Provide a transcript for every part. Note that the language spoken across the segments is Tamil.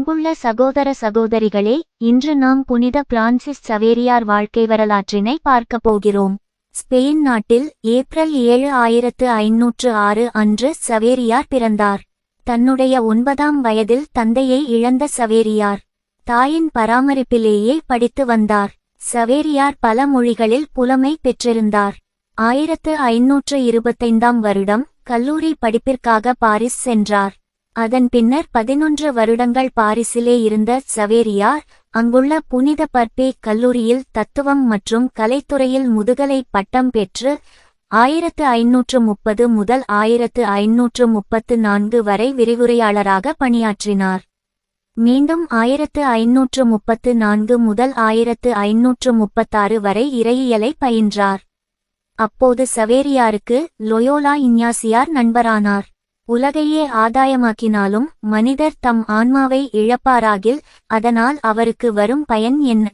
அன்புள்ள சகோதர சகோதரிகளே இன்று நாம் புனித பிரான்சிஸ் சவேரியார் வாழ்க்கை வரலாற்றினை பார்க்கப் போகிறோம். ஸ்பெயின் நாட்டில் ஏப்ரல் ஏழு ஆயிரத்து ஐநூற்று ஆறு அன்று சவேரியார் பிறந்தார். தன்னுடைய ஒன்பதாம் வயதில் தந்தையை இழந்த சவேரியார். தாயின் பராமரிப்பிலேயே படித்து வந்தார். சவேரியார் பல மொழிகளில் புலமை பெற்றிருந்தார். ஆயிரத்து ஐநூற்று இருபத்தைந்தாம் வருடம் கல்லூரி படிப்பிற்காக பாரிஸ் சென்றார். அதன் பின்னர் பதினொன்று வருடங்கள் பாரிஸிலே இருந்த சவேரியார் அங்குள்ள புனித பர்பே கல்லூரியில் தத்துவம் மற்றும் கலைத்துறையில் முதுகலை பட்டம் பெற்று ஆயிரத்து ஐநூற்று முப்பது முதல் ஆயிரத்து ஐநூற்று முப்பத்து நான்கு வரை விரிவுரையாளராக பணியாற்றினார். மீண்டும் ஆயிரத்து ஐநூற்று முப்பத்து நான்கு முதல் ஆயிரத்து ஐநூற்று முப்பத்தாறு வரை இறையியலை பயின்றார். அப்போது சவேரியாருக்கு லொயோலா இஞ்ஞாசியார் நண்பரானார். உலகையே ஆதாயமாக்கினாலும் மனிதர் தம் ஆன்மாவை இழப்பாராகில் அதனால் அவருக்கு வரும் பயன் என்ன?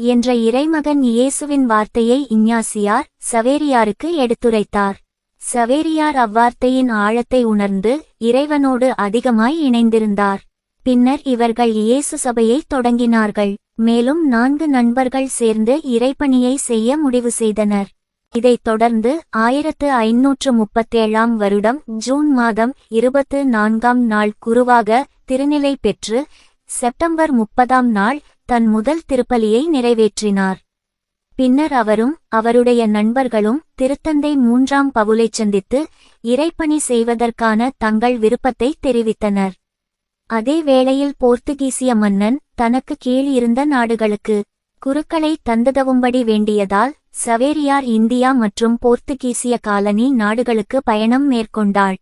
என்ற இறைமகன் இயேசுவின் வார்த்தையை இஞ்ஞாசியார் சவேரியாருக்கு எடுத்துரைத்தார். சவேரியார் அவ்வார்த்தையின் ஆழத்தை உணர்ந்து இறைவனோடு அதிகமாய் இணைந்திருந்தார். பின்னர் இவர்கள் இயேசு சபையை தொடங்கினார்கள். மேலும் நான்கு நண்பர்கள் சேர்ந்து இறைப்பணியை செய்ய முடிவு செய்தனர். இதைத் தொடர்ந்து ஆயிரத்து ஐநூற்று முப்பத்தேழாம் வருடம் ஜூன் மாதம் இருபத்து நான்காம் நாள் குருவாக திருநிலை பெற்று செப்டம்பர் முப்பதாம் நாள் தன் முதல் திருப்பலியை நிறைவேற்றினார். பின்னர் அவரும் அவருடைய நண்பர்களும் திருத்தந்தை மூன்றாம் பவுலை சந்தித்து இறைப்பணி செய்வதற்கான தங்கள் விருப்பத்தை தெரிவித்தனர். அதே வேளையில் போர்த்துகீசிய மன்னன் தனக்கு கீழ் இருந்த நாடுகளுக்கு குருக்களை தந்துதவும்படி வேண்டியதால் சவேரியார் இந்தியா மற்றும் போர்த்துகீசிய காலனி நாடுகளுக்கு பயணம் மேற்கொண்டாள்.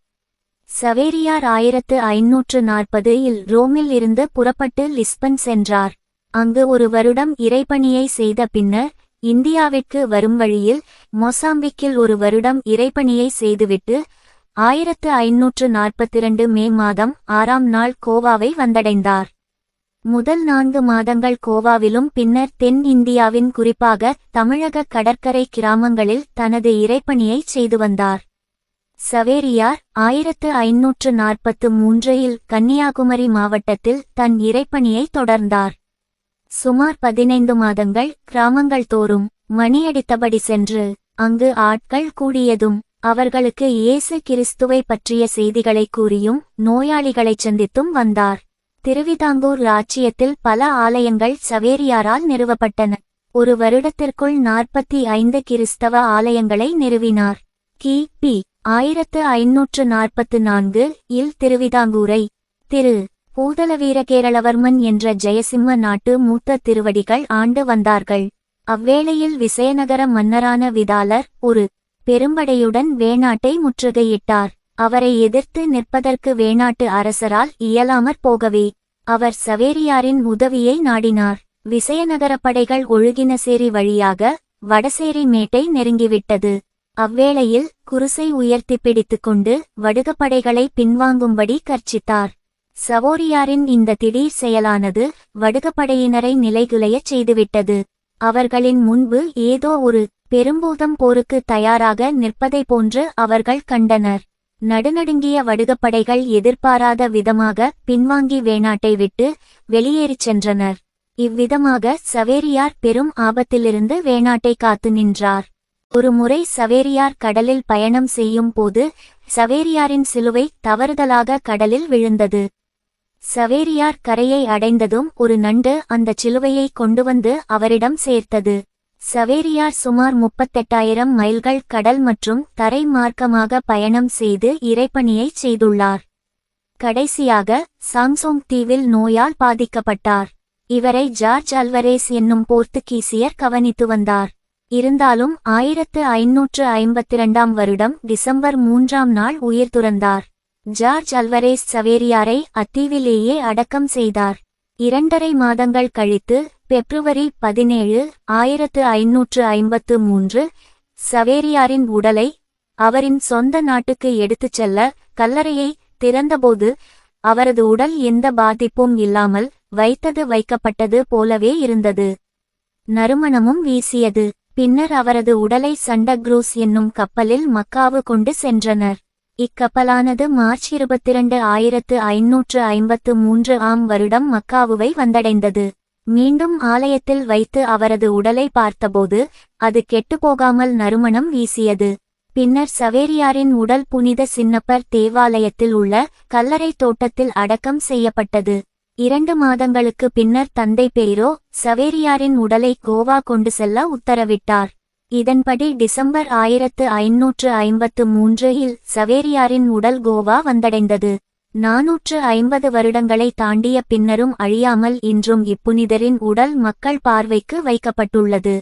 சவேரியார் ஆயிரத்து ஐநூற்று நாற்பது இல் ரோமில் இருந்து புறப்பட்டு லிஸ்பன் சென்றார். அங்கு ஒரு வருடம் இறைப்பணியை செய்த பின்னர் இந்தியாவிற்கு வரும் வழியில் மொசாம்பிக்கில் ஒரு வருடம் இறைப்பணியை செய்துவிட்டு ஆயிரத்து ஐநூற்று நாற்பத்திரண்டு மே மாதம் ஆறாம் நாள் கோவாவை வந்தடைந்தார். முதல் நான்கு மாதங்கள் கோவாவிலும் பின்னர் தென் இந்தியாவின் குறிப்பாக தமிழக கடற்கரை கிராமங்களில் தனது இறைப்பணியை செய்து வந்தார். சவேரியார் ஆயிரத்து ஐநூற்று நாற்பத்து மூன்றில் கன்னியாகுமரி மாவட்டத்தில் தன் இறைப்பணியை தொடர்ந்தார். சுமார் பதினைந்து மாதங்கள் கிராமங்கள் தோறும் மணியடித்தபடி சென்று அங்கு ஆட்கள் கூடியதும் அவர்களுக்கு இயேசு கிறிஸ்துவை பற்றிய செய்திகளை கூறியும் நோயாளிகளைச் சந்தித்தும் வந்தார். திருவிதாங்கூர் ராச்சியத்தில் பல ஆலயங்கள் சவேரியாரால் நிறுவப்பட்டன. ஒரு வருடத்திற்குள் நாற்பத்தி ஐந்து கிறிஸ்தவ ஆலயங்களை நிறுவினார். கி. பி. ஆயிரத்து ஐநூற்று நாற்பத்து நான்கு இல் திருவிதாங்கூரை. திரு. பூதலவீரகேரளவர்மன் என்ற ஜெயசிம்ம நாட்டு மூத்த திருவடிகள் ஆண்டு வந்தார்கள். அவ்வேளையில் விசயநகர மன்னரான விதாலர் ஒரு பெரும்படையுடன் வேணாட்டை முற்றுகையிட்டார். அவரை எதிர்த்து நிற்பதற்கு வேணாட்டு அரசரால் இயலாமற் போகவே. அவர் சவேரியாரின் உதவியை நாடினார். விசயநகர படைகள் ஒழுகினசேரி வழியாக வடசேரி மேட்டை நெருங்கிவிட்டது. அவ்வேளையில் குருசை உயர்த்தி பிடித்துக்கொண்டு வடுகப்படைகளை பின்வாங்கும்படி கர்ச்சித்தார் சவோரியாரின் இந்த திடீர் செயலானது வடுகப்படையினரை நிலைகுலையச் செய்துவிட்டது. அவர்களின் முன்பு ஏதோ ஒரு பெரும்பூதம் போருக்கு தயாராக நிற்பதை போன்று அவர்கள் கண்டனர். நடுநடுங்கிய வடுகப்படைகள் எதிர்பாராத விதமாக பின்வாங்கி வேணாட்டை விட்டு வெளியேறிச் சென்றனர். இவ்விதமாக சவேரியார் பெரும் ஆபத்திலிருந்து வேணாட்டை காத்து நின்றார். ஒருமுறை சவேரியார் கடலில் பயணம் செய்யும் போது சவேரியாரின் சிலுவை தவறுதலாக கடலில் விழுந்தது. சவேரியார் கரையை அடைந்ததும் ஒரு நண்டு அந்த சிலுவையை கொண்டு வந்து அவரிடம் சேர்த்தது. சவேரியார் சுமார் முப்பத்தெட்டாயிரம் மைல்கள் கடல் மற்றும் தரை மார்க்கமாக பயணம் செய்து இறைப்பணியைச் செய்துள்ளார். கடைசியாக சாம்சோங் தீவில் நோயால் பாதிக்கப்பட்டார். இவரை ஜார்ஜ் அல்வரேஸ் என்னும் போர்த்துகீசியர் கவனித்து வந்தார். இருந்தாலும் ஆயிரத்து ஐநூற்று ஐம்பத்திரண்டாம் வருடம் டிசம்பர் மூன்றாம் நாள் உயிர் துறந்தார். ஜார்ஜ் அல்வரேஸ் சவேரியாரை அத்தீவிலேயே அடக்கம் செய்தார். இரண்டரை மாதங்கள் கழித்து பெப்ரவரி பதினேழு ஆயிரத்து ஐநூற்று ஐம்பத்து மூன்று சவேரியாரின் உடலை அவரின் சொந்த நாட்டுக்கு எடுத்துச் செல்ல கல்லறையை திறந்தபோது அவரது உடல் எந்த பாதிப்பும் இல்லாமல் வைத்தது வைக்கப்பட்டது போலவே இருந்தது. நறுமணமும் வீசியது. பின்னர் அவரது உடலை சண்டக்ரூஸ் என்னும் கப்பலில் மக்காவு கொண்டு சென்றனர். இக்கப்பலானது மார்ச் இருபத்திரண்டு ஆயிரத்து ஐநூற்று ஐம்பத்து மூன்று ஆம் வருடம் மக்காவுவை வந்தடைந்தது. மீண்டும் ஆலயத்தில் வைத்து அவரது உடலை பார்த்தபோது அது கெட்டுப்போகாமல் நறுமணம் வீசியது. பின்னர் சவேரியாரின் உடல் புனித சின்னப்பர் தேவாலயத்தில் உள்ள கல்லறை தோட்டத்தில் அடக்கம் செய்யப்பட்டது. இரண்டு மாதங்களுக்கு பின்னர் தந்தை பெயரோ சவேரியாரின் உடலை கோவா கொண்டு செல்ல உத்தரவிட்டார். இதன்படி டிசம்பர் ஆயிரத்து ஐநூற்று ஐம்பத்து மூன்று இல் சவேரியாரின் உடல் கோவா வந்தடைந்தது. நாநூற்று ஐம்பது வருடங்களை தாண்டிய பின்னரும் அழியாமல் இன்றும் இப்புனிதரின் உடல் மக்கள் பார்வைக்கு வைக்கப்பட்டுள்ளது.